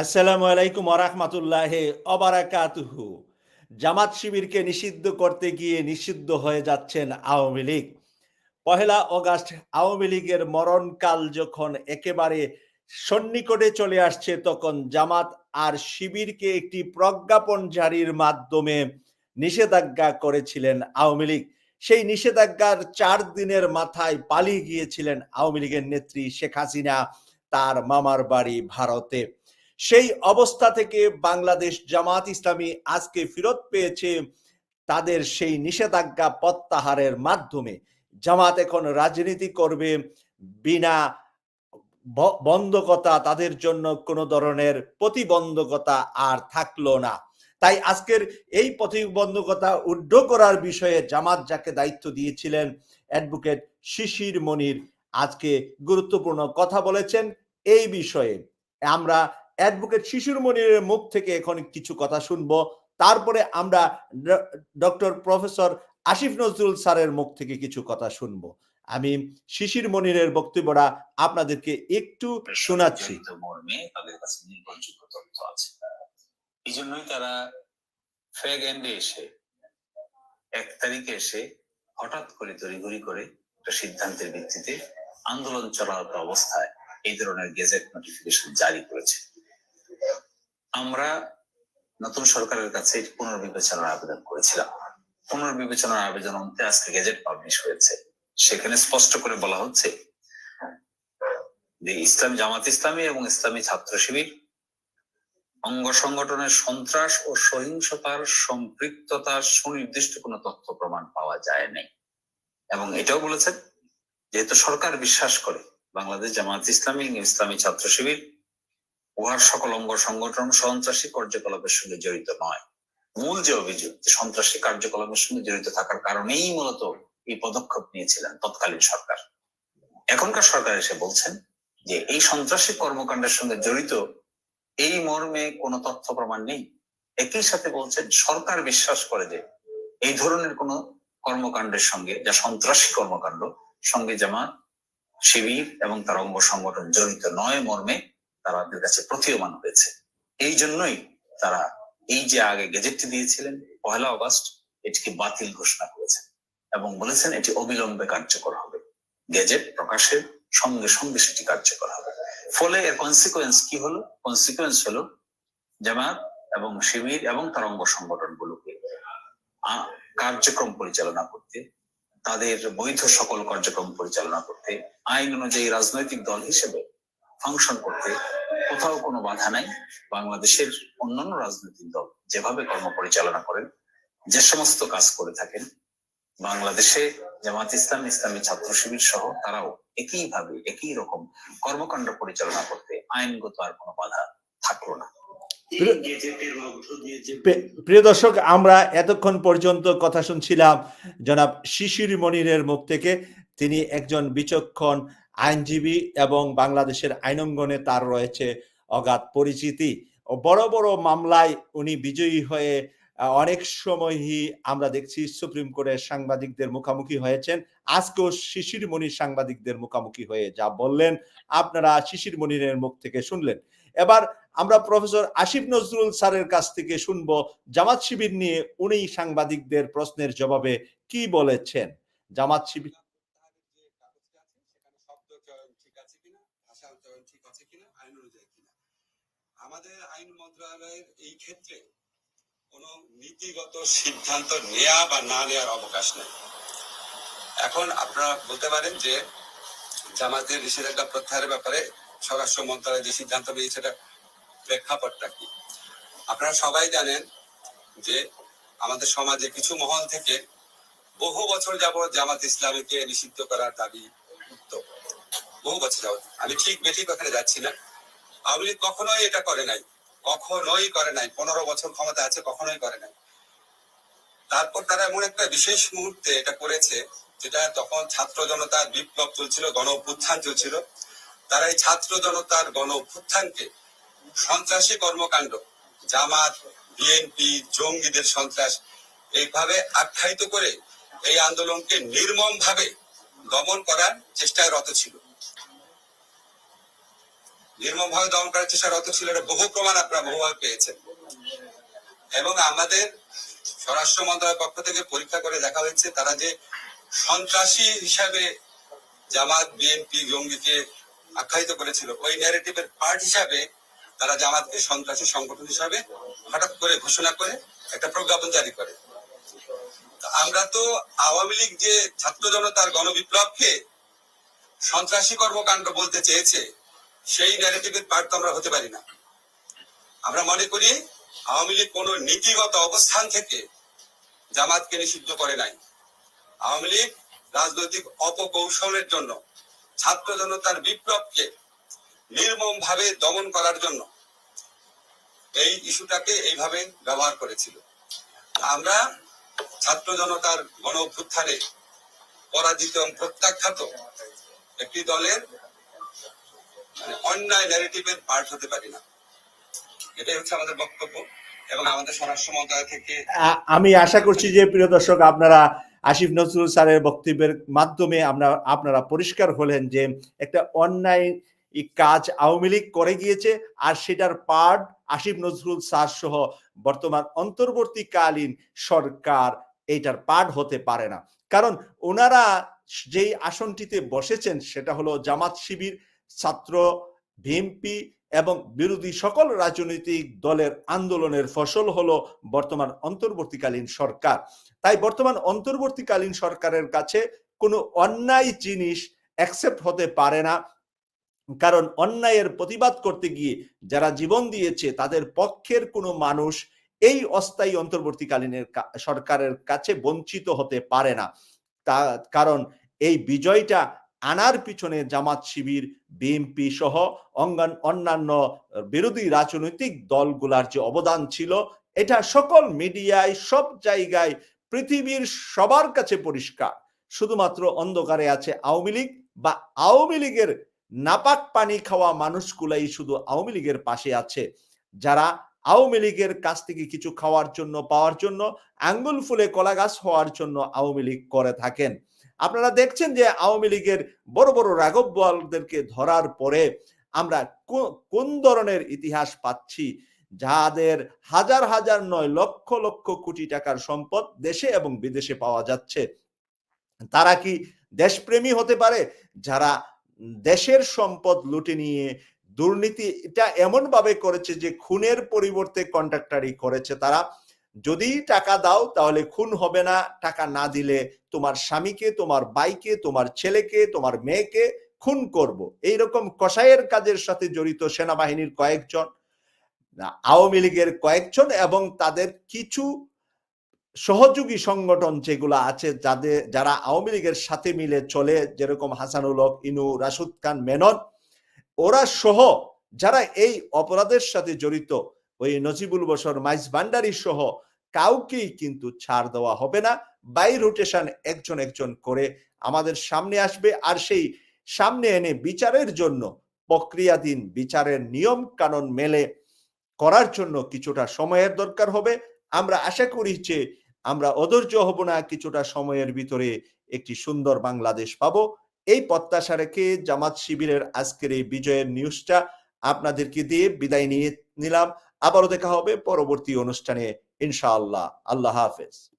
আসসালামু আলাইকুম ওরহমাতুল্লাহ অবারাকাতুহু জামাত শিবিরকে নিষিদ্ধ করতে গিয়ে নিষিদ্ধ হয়ে যাচ্ছেন আওয়ামী লীগ। পহেলা অগাস্ট আওয়ামী লীগের মরণকাল যখন একেবারে সন্নিকটে চলে আসছে, তখন জামাত আর শিবিরকে একটি প্রজ্ঞাপন জারির মাধ্যমে নিষেধাজ্ঞা করেছিলেন আওয়ামী লীগ। সেই নিষেধাজ্ঞার চার দিনের মাথায় পালিয়ে গিয়েছিলেন আওয়ামী লীগের নেত্রী শেখ হাসিনা তার মামার বাড়ি ভারতে। সেই অবস্থা থেকে বাংলাদেশ জামাত ইসলামী আজকে ফেরত পেয়েছে তাদের সেই নিষেধাজ্ঞা প্রত্যাহারের মাধ্যমে। জামাত এখন রাজনীতি করবে বিনা বন্ধকতা, তাদের জন্য কোনো ধরনের প্রতিবন্ধকতা আর থাকল না। তাই আজকের এই প্রতিবন্ধকতা ঊর্ধ্ব করার বিষয়ে জামাত যাকে দায়িত্ব দিয়েছিলেন অ্যাডভোকেট শিশির মনির আজকে গুরুত্বপূর্ণ কথা বলেছেন। এই বিষয়ে আমরা অ্যাডভোকেট শিশুর মনিরের মুখ থেকে এখন কিছু কথা শুনব। তারপরে আমরা ডক্টর প্রফেসর আসিফ নজরুল স্যারের মুখ থেকে কিছু কথা শুনব। আমি শিশির মনিরের বক্তব্যটা আপনাদেরকে একটু শোনাচ্ছি। এই জন্যই তারা ফ্যাগ এন্ডে এসে, এক তারিখে এসে হঠাৎ করে তড়িঘড়ি করে একটা সিদ্ধান্তের ভিত্তিতে আন্দোলন চলারত অবস্থায় এই ধরনের গেজেট নোটিফিকেশন জারি করেছে। আমরা নতুন সরকারের কাছে পুনর্বিবেচনার আবেদন করেছিলাম। পুনর্বিবেচনার আবেদন অন্তে আজকে গেজেট পাবলিশ হয়েছে। সেখানে স্পষ্ট করে বলা হচ্ছে যে ইসলাম জামাত ইসলামী এবং ইসলামী ছাত্র শিবির অঙ্গ সংগঠনের সন্ত্রাস ও সহিংসতার সম্পৃক্ততার সুনির্দিষ্ট কোনো তথ্য প্রমাণ পাওয়া যায় নাই। এবং এটাও বলেছেন, যেহেতু সরকার বিশ্বাস করে বাংলাদেশ জামাত ইসলামী ইসলামী ছাত্র শিবির উহার সকল অঙ্গ সংগঠন সন্ত্রাসী কার্যকলাপের সঙ্গে জড়িত নয়। মূল যে অভিযোগ সন্ত্রাসী কার্যকলাপের সঙ্গে জড়িত থাকার কারণেই মূলত এই পদক্ষেপ নিয়েছিলেন তৎকালীন সরকার। এখনকার সরকার এসে বলছেন যে এই সন্ত্রাসী কর্মকাণ্ডের সঙ্গে জড়িত এই মর্মে কোনো তথ্য প্রমাণ নেই। একই সাথে বলছেন, সরকার বিশ্বাস করে যে এই ধরনের কোনো কর্মকাণ্ডের সঙ্গে যা সন্ত্রাসী কর্মকাণ্ড সঙ্গে জামাত শিবির এবং তার অঙ্গ সংগঠন জড়িত নয় মর্মে তাদের কাছে প্রতীয়মান হয়েছে। এই জন্যই তারা এই যে আগে গেজেটটি দিয়েছিলেন, পহেলা অগস্ট, এটিকে বাতিল ঘোষণা করেছেন এবং বলেছেন এটি অবিলম্বে কার্যকর হবে। গেজেট প্রকাশের সঙ্গে সঙ্গে সেটি কার্যকর হবে। ফলে এর কনসিকুয়েন্স কি হলো? কনসিকুয়েন্স হলো জামাত এবং শিবির এবং তার অঙ্গ সংগঠনগুলোকে কার্যক্রম পরিচালনা করতে, তাদের বৈধ সকল কার্যক্রম পরিচালনা করতে, আইন অনুযায়ী রাজনৈতিক দল হিসেবে ফাংশন করতে কোথাও কোনো বাধা নাই। বাংলাদেশের অন্যান্য রাজনৈতিক দল যেভাবে কর্ম পরিচালনা করেন যে সমস্ত কাজ করে থাকেন বাংলাদেশে জামাত ইসলাম ইসলামী ছাত্র শিবির সহ তারাও একইভাবে একই রকম কর্মকাণ্ড পরিচালনা করতে আইনগত আর কোনো বাধা থাকল না। প্রিয়- দর্শক আমরা এতক্ষণ পর্যন্ত কথা শুনছিলাম জনাব শিশির মনিরের মুখ থেকে। তিনি একজন বিচক্ষণ আইনজীবী এবং বাংলাদেশের আইনঙ্গনে তার রয়েছে অগাধ পরিচিতি। ও বড় বড় মামলায় উনি বিজয়ী হয়ে অনেক সময়ই আমরা দেখছি সুপ্রিম কোর্টের সাংবাদিকদের মুখোমুখি হয়েছেন। আজকেও শিশির সাংবাদিকদের মুখোমুখি হয়ে যা বললেন, আপনারা শিশির মনিরের মুখ থেকে শুনলেন। এবার আমরা প্রফেসর আসিফ নজরুল স্যারের কাছ থেকে শুনব, জামাত শিবির নিয়ে উনি সাংবাদিকদের প্রশ্নের জবাবে কি বলেছেন? জামাত শিবির যে কাগজটা আছে সেখানে শব্দ চয়ন ঠিক আছে কিনা ভাষা চয়ন ঠিক আছে কিনা আইন অনুযায়ী কিনা আমাদের আইন মন্ত্রণালয়ের এই ক্ষেত্রে কোনো নীতিগত সিদ্ধান্ত নেয়া বা না নেওয়ার অবকাশ নেই। এখন আপনারা বলতে পারেন যে জামাতের নিষেধাজ্ঞা প্রত্যাহারের ব্যাপারে স্বরাষ্ট্র মন্ত্রণালয় যে সিদ্ধান্ত নিয়েছে সেটা প্রেক্ষাপটটা কি? আপনারা সবাই জানেন যে আমাদের সমাজে কিছু মহল থেকে বহু বছর যাবৎ জামাত ইসলামীকে নিষিদ্ধ করার দাবি উঠত। বহু বছর যাবৎ। আমি ঠিক বেঠিক ওখানে যাচ্ছি না। আওয়ামী লীগ কখনোই এটা করে নাই। কখনোই করে নাই। পনেরো বছর ক্ষমতা আছে, কখনোই করে নাই। তারপর তারা এমন একটা বিশেষ মুহূর্তে এটা করেছে, যেটা তখন ছাত্র জনতার বিপ্লব চলছিল, গণ অভ্যুত্থান চলছিল। তারা এই ছাত্র জনতার গণ অভ্যুত্থানকে সন্ত্রাসী কর্মকাণ্ড, জামাত, বিএনপি, জঙ্গিদের সন্ত্রাস, এইভাবে আখ্যায়িত করে এই আন্দোলনকে নির্মম ভাবে দমন করার চেষ্টায় রত ছিল। নির্মমভাবে দমন করার চেষ্টা রত ছিল। এটা বহু প্রমাণ আপনারা বহুভাবে পেয়েছেন। এবং আমাদের স্বরাষ্ট্র মন্ত্রণালয়ের পক্ষ থেকে পরীক্ষা করে দেখা হয়েছে, তারা যে সন্ত্রাসী হিসাবে জামাত, বিএনপি, জঙ্গিকে আখ্যায়িত করেছিল, ওই ন্যারেটিভের পার্ট হিসাবে তারা জামাতকে সন্ত্রাসী সংগঠন হিসাবে হঠাৎ করে ঘোষণা করে একটা প্রজ্ঞাপন জারি করে। আমরা তো আওয়ামী লীগ যে ছাত্র জনতার গণবিপ্লবকে সন্ত্রাসী কর্মকাণ্ড বলতে চেয়েছে সেই ন্যারেটিভের পার্ট তো আমরা হতে পারি না। আমরা মনে করি আওয়ামী লীগ কোন নীতিগত অবস্থান থেকে জামাতকে নিষিদ্ধ করে নাই। আওয়ামী লীগ রাজনৈতিক অপকৌশলের জন্য, ছাত্র জনতার বিপ্লবকে নির্মম ভাবে দমন করার জন্য এই ইস্যুটাকে এইভাবে ব্যবহার করেছিল। আমরা ছাত্র জনতার গণ অভ্যুত্থানে পরাজিত এবং প্রত্যাখ্যাত একটি দলের মানে অন্যায় ন্যারেটিভের পার্ট হতে পারি না। এটাই হচ্ছে আমাদের বক্তব্য এবং আমাদের স্বরাষ্ট্র মন্ত্রণালয় থেকে আমি আশা করছি যে, প্রিয় দর্শক, আপনারা আসিফ নজরুল স্যারের বক্তব্যের মাধ্যমে আমরা, আপনারা পরিষ্কার হলেন যে, একটা অন্যায় কাজ আওয়ামী লীগ করে গিয়েছে আর সেটার পার্ট আসিফ নজরুল স্যার সহ বর্তমান অন্তর্বর্তীকালীন সরকার এইটার পার্ট হতে পারে না। কারণ ওনারা যেই আসনটিতে বসেছেন সেটা হলো জামাত শিবির ছাত্র বিএনপি এবং বিরোধী সকল রাজনৈতিক দলের আন্দোলনের ফসল হলো বর্তমান অন্তর্বর্তীকালীন সরকার। তাই বর্তমান অন্তর্বর্তীকালীন সরকারের কাছে কোনো অন্যায় জিনিস অ্যাকসেপ্ট হতে পারে না। কারণ অন্যায়ের প্রতিবাদ করতে গিয়ে যারা জীবন দিয়েছে, তাদের পক্ষের কোনো মানুষ এই অস্থায়ী অন্তর্বর্তীকালীনের সরকারের কাছে বঞ্চিত হতে পারে না। তা, কারণ এই বিজয়টা আনার পিছনে জামাত শিবির, বিএনপি সহ অঙ্গান, অন্যান্য বিরোধী রাজনৈতিক দলগুলার যে অবদান ছিল, এটা সকল মিডিয়ায়, সব জায়গায় পৃথিবীর সবার কাছে পরিষ্কার। শুধুমাত্র অন্ধকারে আছে আওয়ামী লীগ বা আওয়ামী লীগের নাপাক পানি খাওয়া মানুষগুলাই শুধু আওয়ামী লীগের পাশে আছে। যারা আওয়ামী লীগের কাছ থেকে কিছু খাওয়ার জন্য, পাওয়ার জন্য, আঙ্গুল ফুলে কলা গাছ হওয়ার জন্য আওয়ামী লীগ করে থাকেন। আপনারা দেখছেন যে আওয়ামী লীগের বড় বড় রাঘব বোয়ালদেরকে ধরার পরে আমরা কোন ধরনের ইতিহাস পাচ্ছি? যাদের হাজার হাজার নয় লক্ষ লক্ষ কোটি টাকার সম্পদ দেশে এবং বিদেশে পাওয়া যাচ্ছে, তারা কি দেশপ্রেমী হতে পারে? যারা দেশের সম্পদ লুটে নিয়ে দুর্নীতি এটা এমন ভাবে করেছে যে খুনের পরিবর্তে কন্ট্রাক্টারি করেছে তারা যদি টাকা দাও, তাহলে খুন হবে না। টাকা না দিলে তোমার স্বামীকে, তোমার বাইকে, তোমার ছেলেকে, তোমার মেয়েকে খুন করব। এইরকম কসাইয়ের কাজের সাথে জড়িত সেনাবাহিনীর কয়েকজন আওয়ামী লীগের কয়েকজন এবং তাদের কিছু সহযোগী সংগঠন যেগুলো আছে যাদের যারা আওয়ামী লীগের সাথে মিলে চলে, যেরকম হাসানুল হক, ইনু, রাশুদ খান, মেনন, ওরা সহ যারা এই অপরাধের সাথে জড়িত ওই নজিবুল বসর মাইজ ভান্ডারি সহ কাউকেই কিন্তু ছাড় দেওয়া হবে না। বাই রোটেশন একজন একজন করে আমাদের সামনে আসবে আর সেই সামনে এনে বিচারের জন্য প্রক্রিয়াধীন বিচারের নিয়ম কানুন মেলে করার জন্য কিছুটা সময়ের দরকার হবে। আমরা আশা করি যে আমরা অধৈর্য হব না, কিছুটা সময়ের ভিতরে একটি সুন্দর বাংলাদেশ পাবো। এই প্রত্যাশা রেখে জামাত শিবিরের আজকের এই বিজয়ের নিউজটা আপনাদেরকে দিয়ে বিদায় নিয়ে নিলাম। আবারও দেখা হবে পরবর্তী অনুষ্ঠানে ইনশাআল্লাহ। আল্লাহ হাফেজ।